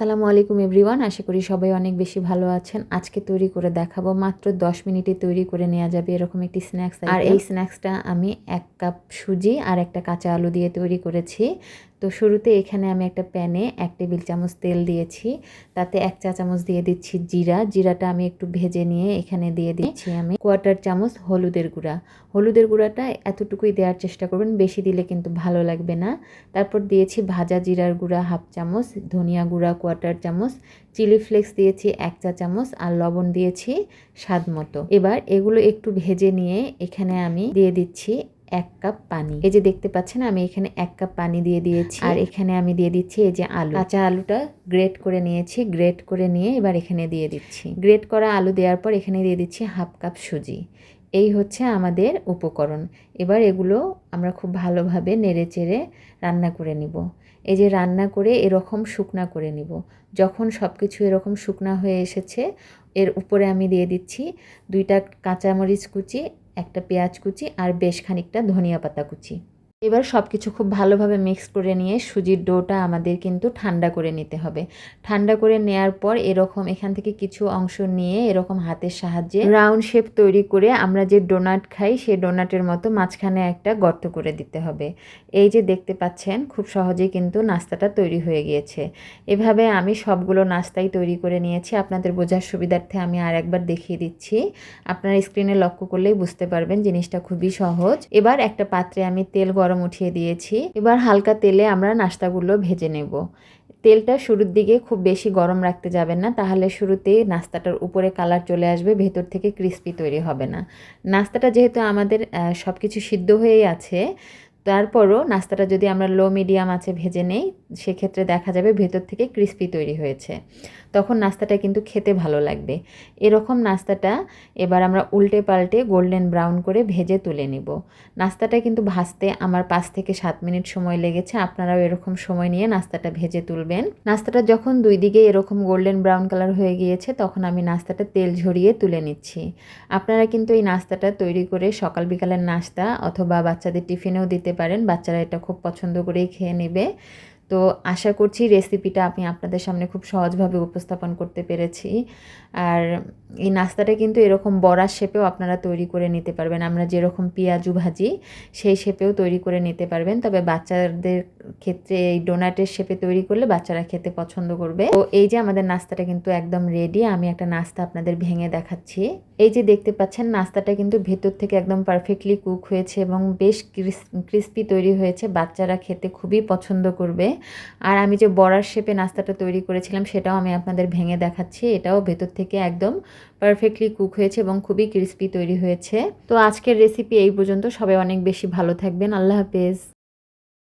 আসসালামু আলাইকুম এভরিওয়ান, আশা করি সবাই অনেক বেশি ভালো আছেন। আজকে তৈরি করে দেখাবো, মাত্র 10 মিনিটে তৈরি করে নেওয়া যাবে এরকম একটি স্ন্যাক্স আর এই স্ন্যাক্সটা আমি এক কাপ সুজি আর একটা কাঁচা আলু দিয়ে তৈরি করেছি। তো শুরুতে এখানে আমি একটা প্যানে এক টেবিল চামচ তেল দিয়েছি। তাতে এক চা চামচ দিয়ে দিচ্ছি জিরা। জিরাটা আমি একটু ভেজে নিয়ে এখানে দিয়ে দিচ্ছি আমি কোয়ার্টার চামচ হলুদের গুঁড়া। হলুদের গুঁড়াটা এতটুকুই দেওয়ার চেষ্টা করবেন, বেশি দিলে কিন্তু ভালো লাগবে না। তারপর দিয়েছি ভাজা জিরার গুঁড়া হাফ চামচ, ধনিয়া গুঁড়া কোয়ার্টার চামচ, চিলি ফ্লেক্স দিয়েছি এক চা চামচ, আর লবণ দিয়েছি স্বাদ মতো। এবার এগুলো একটু ভেজে নিয়ে এখানে আমি দিয়ে দিচ্ছি এক কাপ পানি। এই যে দেখতে পাচ্ছেন আমি এখানে এক কাপ পানি দিয়ে দিয়েছি। আর এখানে আমি দিয়ে দিচ্ছি এই যে আলু। কাঁচা আলুটা গ্রেট করে নিয়েছি গ্রেট করে নিয়ে এবার এখানে দিয়ে দিচ্ছি। গ্রেট করা আলু দেওয়ার পর এখানে দিয়ে দিচ্ছি হাফ কাপ সুজি। এই হচ্ছে আমাদের উপকরণ। এবার এগুলো আমরা খুব ভালোভাবে নেড়ে চেড়ে রান্না করে নিব। এই যে রান্না করে এরকম শুকনা করে নিব। যখন সব কিছু এরকম শুকনা হয়ে এসেছে এর উপরে আমি দিয়ে দিচ্ছি দুইটা কাঁচামরিচ কুচি একটা পেঁয়াজ কুচি আর বেশ খানিকটা ধনিয়া পাতা কুচি। এবার সব কিছু খুব ভালোভাবে মিক্স করে নিয়ে সুজির ডোটা আমাদের কিন্তু ঠান্ডা করে নিতে হবে। ঠান্ডা করে নেয়ার পর এরকম এখান থেকে কিছু অংশ নিয়ে এরকম হাতের সাহায্যে রাউন্ড শেপ তৈরি করে আমরা যে ডোনাট খাই সেই ডোনাটের মতো মাঝখানে একটা গর্ত করে দিতে হবে। এই যে দেখতে পাচ্ছেন, খুব সহজেই কিন্তু নাস্তাটা তৈরি হয়ে গিয়েছে। এভাবে আমি সবগুলো নাস্তাই তৈরি করে নিয়েছি। আপনাদের বোঝার সুবিধার্থে আমি আর একবার দেখিয়ে দিচ্ছি। আপনারা স্ক্রিনে লক্ষ্য করলেই বুঝতে পারবেন জিনিসটা খুবই সহজ। এবার একটা পাত্রে আমি তেল গরম উঠিয়ে দিয়েছি। এবার হালকা তেলে আমরা নাস্তাগুলো ভেজে নেব। তেলটা শুরুর দিকে খুব বেশি গরম রাখতে যাবেন না, তাহলে শুরুতে নাস্তাটার উপরে কালার চলে আসবে, ভেতর থেকে ক্রিস্পি তৈরি হবে না। নাস্তাটা যেহেতু আমাদের সব কিছু সিদ্ধ হয়েই আছে তারপরও নাস্তাটা যদি আমরা লো মিডিয়াম আছে ভেজে নেই, সেক্ষেত্রে দেখা যাবে ভেতর থেকে ক্রিস্পি তৈরি হয়েছে। তখন নাস্তাটা কিন্তু খেতে ভালো লাগবে। এরকম নাস্তাটা এবার আমরা উল্টে পাল্টে গোল্ডেন ব্রাউন করে ভেজে তুলে নিব। নাস্তাটা কিন্তু ভাজতে আমার পাঁচ থেকে সাত মিনিট সময় লেগেছে, আপনারাও এরকম সময় নিয়ে নাস্তাটা ভেজে তুলবেন। নাস্তাটা যখন দুই দিকে এরকম গোল্ডেন ব্রাউন কালার হয়ে গিয়েছে, তখন আমি নাস্তাটা তেল ঝরিয়ে তুলে নিচ্ছি। আপনারা কিন্তু এই নাস্তাটা তৈরি করে সকাল বিকালের নাস্তা অথবা বাচ্চাদের টিফিনেও দিতে পারেন। বাচ্চারা এটা খুব পছন্দ করেই খেয়ে নেবে। তো আশা করছি রেসিপিটা আমি আপনাদের সামনে খুব সহজভাবে উপস্থাপন করতে পেরেছি। আর এই নাস্তাটা কিন্তু এরকম বড়ার শেপেও আপনারা তৈরি করে নিতে পারবেন। আমরা যেরকম পেঁয়াজু ভাজি, সেই শেপেও তৈরি করে নিতে পারবেন। তবে বাচ্চাদের ক্ষেত্রে এই ডোনাটের শেপে তৈরি করলে বাচ্চারা খেতে পছন্দ করবে। তো এই যে আমাদের নাস্তাটা কিন্তু একদম রেডি আমি একটা নাস্তা আপনাদের ভেঙে দেখাচ্ছি। এই যে দেখতে পাচ্ছেন, নাস্তাটা কিন্তু ভেতর থেকে একদম পারফেক্টলি কুক হয়েছে এবং বেশ ক্রিস্পি তৈরি হয়েছে। বাচ্চারা খেতে খুবই পছন্দ করবে। আর আমি যে বড়ার শেপে নাস্তাটা তৈরি করেছিলাম, সেটাও আমি আপনাদের ভেঙে দেখাচ্ছি। এটাও ভেতর থেকে একদম পারফেক্টলি কুক হয়েছে এবং খুবই ক্রিস্পি তৈরি হয়েছে। তো আজকের রেসিপি এই পর্যন্ত। সবাই অনেক বেশি ভালো থাকবেন। আল্লাহ হাফেজ।